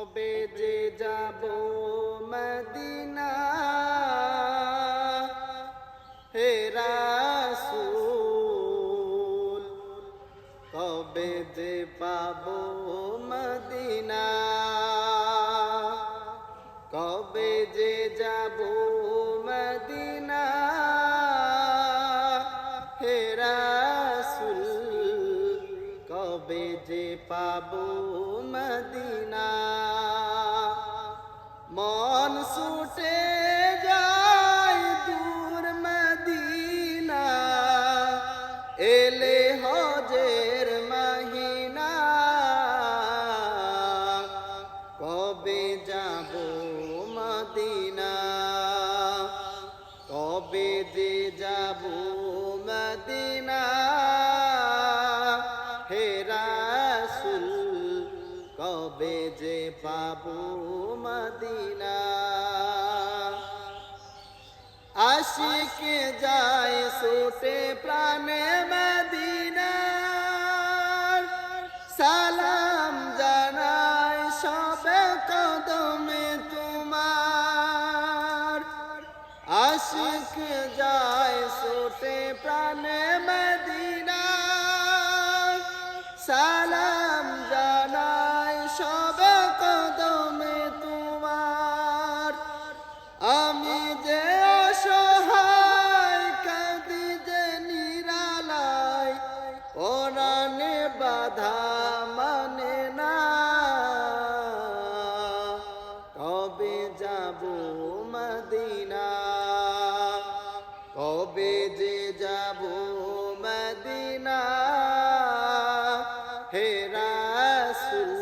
কবে যে যাব মদিনা? হে রাসূল, কবে যে পাব মদিনা? কবে যে যাব মদিনা? হে রাসূল, কবে যে পাব মদিনা? মন ছুটে যায় দূর মদিনা। এলে হজের মহিনা। কবে যাব মদিনা? কবে যে যাব মদিনা? কবে যে পাবো মদিনা? আশিকে যায় সোটে প্রাণে মদিনা সালাম জানাই সবে কদমে তোমার। আশিক যায় সোটে প্রাণে মদিনা সালাম বাধা মানে না। কবে যাব মদিনা? কবে যে যাব মদিনা? হে রাসূল,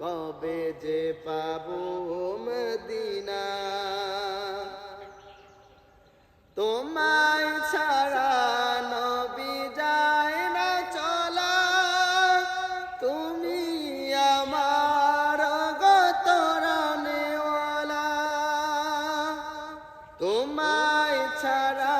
কবে যে পাবো তোমায় ছাড়া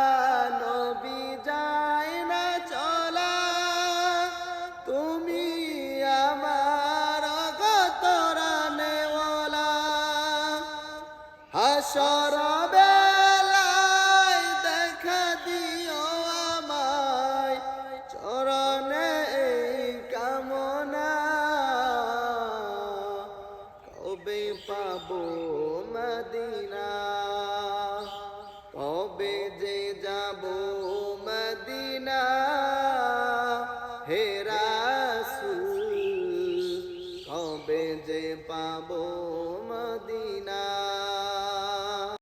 হেরাসুল কবে যে পাবো মদিনা?